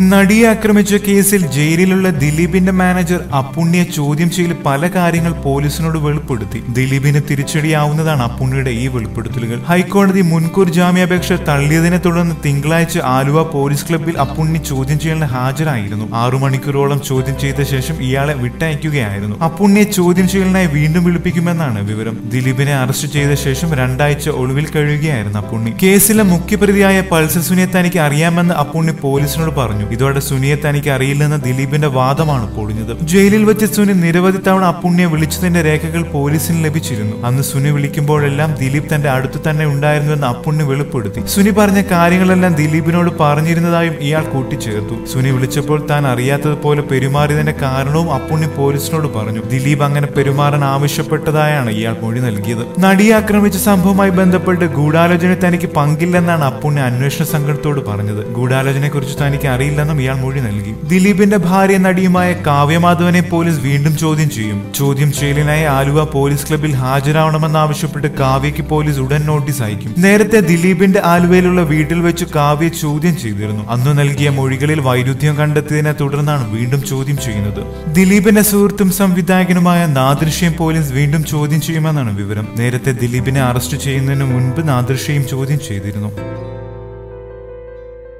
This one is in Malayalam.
നടിയെ ആക്രമിച്ച കേസിൽ ജയിലിലുള്ള ദിലീപിന്റെ മാനേജർ അപ്പുണ്ണിയെ ചോദ്യം ചെയ്യൽ പല കാര്യങ്ങൾ പോലീസിനോട് വെളിപ്പെടുത്തി. ദിലീപിന് തിരിച്ചടിയാവുന്നതാണ് അപ്പുണ്ണിയുടെ ഈ വെളിപ്പെടുത്തലുകൾ. ഹൈക്കോടതി മുൻകൂർ ജാമ്യാപേക്ഷ തള്ളിയതിനെ തുടർന്ന് തിങ്കളാഴ്ച ആലുവ പോലീസ് ക്ലബ്ബിൽ അപ്പുണ്ണി ചോദ്യം ചെയ്യലിന് ഹാജരായിരുന്നു. ആറു മണിക്കൂറോളം ചോദ്യം ചെയ്ത ശേഷം ഇയാളെ വിട്ടയക്കുകയായിരുന്നു. അപ്പുണ്ണിയെ ചോദ്യം ചെയ്യലിനായി വീണ്ടും വിളിപ്പിക്കുമെന്നാണ് വിവരം. ദിലീപിനെ അറസ്റ്റ് ചെയ്ത ശേഷം രണ്ടാഴ്ച ഒളിവിൽ കഴിയുകയായിരുന്നു അപ്പുണ്ണി കേസിലെ മുഖ്യപ്രതിയായ പൾസർ സുനിയെ തനിക്ക് അറിയാമെന്ന് അപ്പുണ്ണി പോലീസിനോട് പറഞ്ഞു. ഇതോടെ സുനിയെ തനിക്ക് അറിയില്ലെന്ന ദിലീപിന്റെ വാദമാണ് പൊളിഞ്ഞത്. ജയിലിൽ വെച്ച് സുനി നിരവധി തവണ അപ്പുണ്യെ വിളിച്ചതിന്റെ രേഖകൾ പോലീസിന് ലഭിച്ചിരുന്നു. അന്ന് സുനി വിളിക്കുമ്പോഴെല്ലാം ദിലീപ് തന്റെ അടുത്ത് തന്നെ ഉണ്ടായിരുന്നുവെന്ന് അപ്പുണ്ണി വെളിപ്പെടുത്തി. സുനി പറഞ്ഞ കാര്യങ്ങളെല്ലാം ദിലീപിനോട് പറഞ്ഞിരുന്നതായും ഇയാൾ കൂട്ടിച്ചേർത്തു. സുനി വിളിച്ചപ്പോൾ താൻ അറിയാത്തതുപോലെ പെരുമാറിയതിന്റെ കാരണവും അപ്പുണ്ണി പോലീസിനോട് പറഞ്ഞു. ദിലീപ് അങ്ങനെ പെരുമാറാൻ ആവശ്യപ്പെട്ടതായാണ് ഇയാൾ മൊഴി നൽകിയത്. നടിയെ ആക്രമിച്ച സംഭവവുമായി ബന്ധപ്പെട്ട് ഗൂഢാലോചന തനിക്ക് പങ്കില്ലെന്നാണ് അപ്പുണ്ണി അന്വേഷണ സംഘത്തോട് പറഞ്ഞത്. ഗൂഢാലോചനയെ കുറിച്ച് തനിക്ക് അറിയില്ലെന്നും ഇയാൾ മൊഴി നൽകി. ദിലീപിന്റെ ഭാര്യ നടിയുമായ കാവ്യമാധവനെ പോലീസ് വീണ്ടും ചോദ്യം ചെയ്യും. ചോദ്യം ചെയ്യലിനായി ആലുവ പോലീസ് ക്ലബിൽ ഹാജരാവണമെന്നാവശ്യപ്പെട്ട് കാവ്യയ്ക്ക് പോലീസ് ഉടൻ നോട്ടീസ് അയക്കും. നേരത്തെ ദിലീപിന്റെ ആലുവയിലുള്ള വീട്ടിൽ വെച്ച് കാവ്യ ചോദ്യം ചെയ്തിരുന്നു. അന്നു നൽകിയ മൊഴികളിൽ വൈരുദ്ധ്യം കണ്ടെത്തിയതിനെ തുടർന്നാണ് വീണ്ടും ചോദ്യം ചെയ്യുന്നത്. ദിലീപിന്റെ സുഹൃത്തും സംവിധായകനുമായ നാദൃശ്യം പോലീസ് വീണ്ടും ചോദ്യം ചെയ്യുമെന്നാണ് വിവരം. നേരത്തെ ദിലീപിനെ അറസ്റ്റ് ചെയ്യുന്നതിന് മുൻപ് നാദൃശ്യയും ചോദ്യം ചെയ്തിരുന്നു.